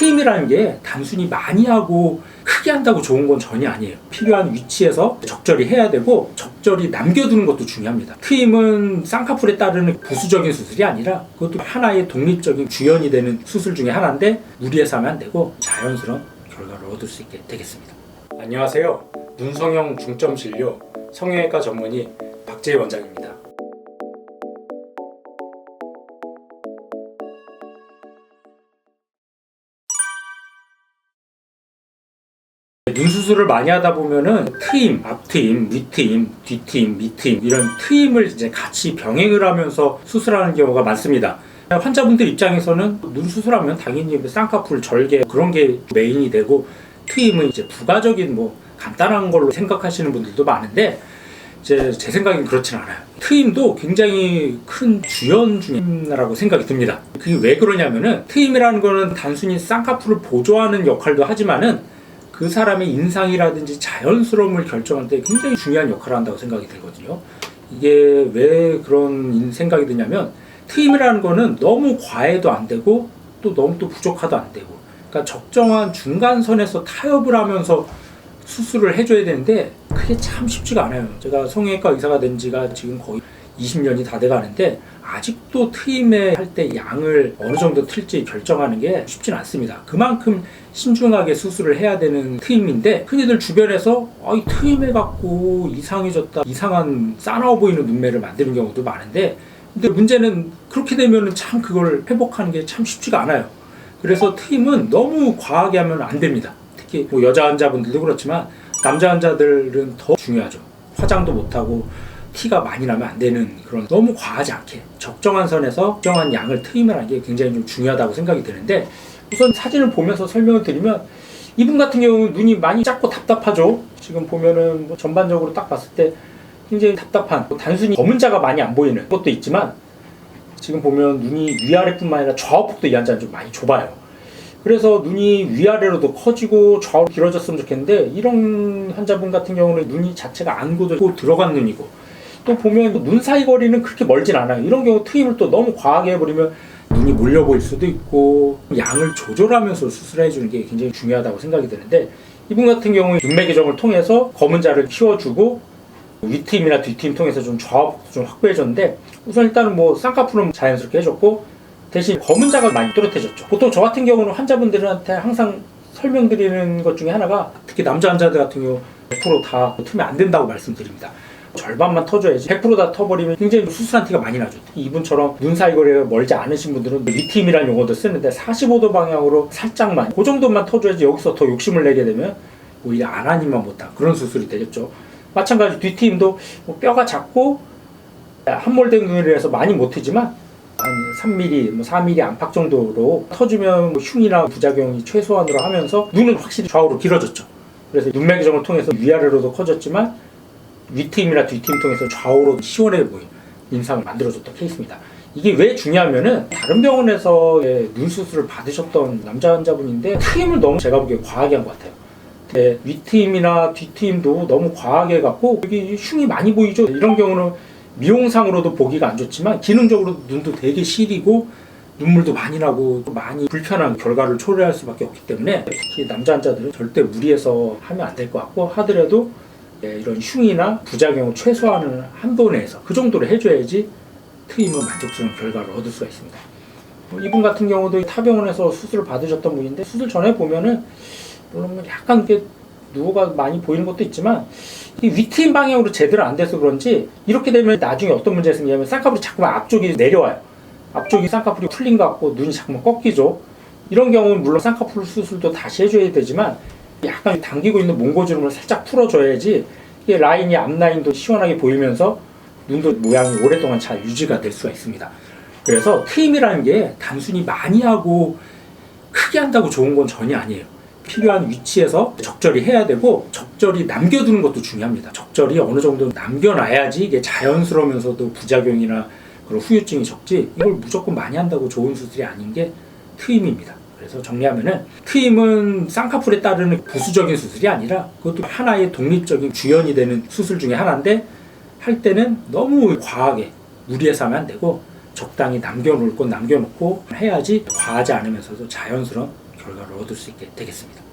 트임이라는 게 단순히 많이 하고 크게 한다고 좋은 건 전혀 아니에요. 필요한 위치에서 적절히 해야 되고 적절히 남겨두는 것도 중요합니다. 트임은 쌍꺼풀에 따르는 부수적인 수술이 아니라 그것도 하나의 독립적인 주연이 되는 수술 중에 하나인데 무리해서 하면 안 되고 자연스러운 결과를 얻을 수 있게 되겠습니다. 안녕하세요. 눈성형 중점 진료 성형외과 전문의 박재희 원장입니다. 눈 수술을 많이 하다 보면은 트임, 앞트임, 윗트임, 뒤트임, 밑트임 이런 트임을 이제 같이 병행을 하면서 수술하는 경우가 많습니다. 환자분들 입장에서는 눈 수술하면 당연히 뭐 쌍꺼풀 절개 그런 게 메인이 되고 트임은 이제 부가적인 뭐 간단한 걸로 생각하시는 분들도 많은데 이제 제 생각엔 그렇진 않아요. 트임도 굉장히 큰 주연 중에 하나라고 생각이 듭니다. 그게 왜 그러냐면은 트임이라는 거는 단순히 쌍꺼풀을 보조하는 역할도 하지만은 그 사람의 인상이라든지 자연스러움을 결정할 때 굉장히 중요한 역할을 한다고 생각이 들거든요. 이게 왜 그런 인- 생각이 드냐면 트임이라는 거는 너무 과해도 안 되고 또 너무 또 부족하도 안 되고 그러니까 적정한 중간선에서 타협을 하면서 수술을 해줘야 되는데 그게 참 쉽지가 않아요. 제가 성형외과 의사가 된 지가 지금 거의 20년이 다 돼가는데 아직도 트임에 할 때 양을 어느 정도 틀지 결정하는 게 쉽진 않습니다. 그만큼 신중하게 수술을 해야 되는 트임인데 흔히들 주변에서 아, 이 트임해 갖고 이상해졌다 이상한 싸나워 보이는 눈매를 만드는 경우도 많은데 근데 문제는 그렇게 되면은 참 그걸 회복하는 게 참 쉽지가 않아요. 그래서 트임은 너무 과하게 하면 안 됩니다. 특히 뭐 여자 환자분들도 그렇지만 남자 환자들은 더 중요하죠. 화장도 못하고 티가 많이 나면 안 되는 그런 너무 과하지 않게 적정한 선에서 적정한 양을 트임을 하는 게 굉장히 좀 중요하다고 생각이 드는데 우선 사진을 보면서 설명을 드리면 이분 같은 경우는 눈이 많이 작고 답답하죠. 지금 보면은 뭐 전반적으로 딱 봤을 때 굉장히 답답한 뭐 단순히 검은 자가 많이 안 보이는 것도 있지만 지금 보면 눈이 위아래뿐만 아니라 좌우폭도 이 환자는 좀 많이 좁아요. 그래서 눈이 위아래로도 커지고 좌우로 길어졌으면 좋겠는데 이런 환자분 같은 경우는 눈이 자체가 안 고들고 들어간 눈이고 또 보면 눈 사이 거리는 그렇게 멀진 않아요. 이런 경우 트임을 또 너무 과하게 해버리면 눈이 몰려 보일 수도 있고 양을 조절하면서 수술해 주는 게 굉장히 중요하다고 생각이 드는데 이분 같은 경우는 눈매 교정을 통해서 검은 자를 키워주고 윗팀이나 뒤팀 통해서 좀 좌우폭도 좀 확보해줬는데 우선 일단은 뭐 쌍꺼풀은 자연스럽게 해줬고 대신 검은 자가 많이 또렷해졌죠. 보통 저 같은 경우는 환자분들한테 항상 설명드리는 것 중에 하나가 특히 남자 환자들 같은 경우 100%다 트면 안 된다고 말씀드립니다. 절반만 터줘야지 100%다 터버리면 굉장히 수술한 티가 많이 나죠. 이분처럼 눈 사이 거리가 멀지 않으신 분들은 리팀이라는 용어도 쓰는데 45도 방향으로 살짝만 그 정도만 터줘야지 여기서 더 욕심을 내게 되면 오히려 안 하니만 못한 그런 수술이 되겠죠. 마찬가지 뒤팀도 뭐 뼈가 작고 함몰된 눈이라서 많이 못 트지만 한 3mm, 뭐 4mm 안팎 정도로 터주면 뭐 흉이나 부작용이 최소한으로 하면서 눈은 확실히 좌우로 길어졌죠. 그래서 눈매 교정을 통해서 위아래로도 커졌지만 윗팀이나 뒤팀 통해서 좌우로 시원해 보이는 인상을 만들어줬던 케이스입니다. 이게 왜 중요하면은 다른 병원에서의 눈 수술을 받으셨던 남자 환자분인데 트임을 너무 제가 보기에 과하게 한 것 같아요. 네, 윗팀이나 뒤팀도 너무 과하게 해갖고 여기 흉이 많이 보이죠. 이런 경우는 미용상으로도 보기가 안 좋지만 기능적으로 눈도 되게 시리고 눈물도 많이 나고 또 많이 불편한 결과를 초래할 수밖에 없기 때문에 특히 남자 환자들은 절대 무리해서 하면 안 될 것 같고 하더라도 네, 이런 흉이나 부작용을 최소화하는 한도 내에서 그 정도로 해줘야지 트임은 만족스러운 결과를 얻을 수가 있습니다. 뭐 이분 같은 경우도 타병원에서 수술을 받으셨던 분인데 수술 전에 보면은 물론 뭐 약간 이게 누워가 많이 보이는 것도 있지만 이 위트임 방향으로 제대로 안 돼서 그런지 이렇게 되면 나중에 어떤 문제가 생기냐면 쌍꺼풀이 자꾸만 앞쪽이 내려와요. 앞쪽이 쌍꺼풀이 풀린 것 같고 눈이 자꾸만 꺾이죠. 이런 경우는 물론 쌍꺼풀 수술도 다시 해줘야 되지만 약간 당기고 있는 몽고주름을 살짝 풀어줘야지 이게 라인이 앞라인도 시원하게 보이면서 눈도 모양이 오랫동안 잘 유지가 될 수가 있습니다. 그래서 트임이라는 게 단순히 많이 하고 크게 한다고 좋은 건 전혀 아니에요. 필요한 위치에서 적절히 해야 되고 적절히 남겨두는 것도 중요합니다. 적절히 어느 정도 남겨놔야지 이게 자연스러우면서도 부작용이나 그런 후유증이 적지 이걸 무조건 많이 한다고 좋은 수술이 아닌 게 트임입니다. 그래서 정리하면은 트임은 쌍꺼풀에 따르는 부수적인 수술이 아니라 그것도 하나의 독립적인 주연이 되는 수술 중에 하나인데 할 때는 너무 과하게 무리해서 하면 안 되고 적당히 남겨놓을 건 남겨놓고 해야지 과하지 않으면서도 자연스러운 결과를 얻을 수 있게 되겠습니다.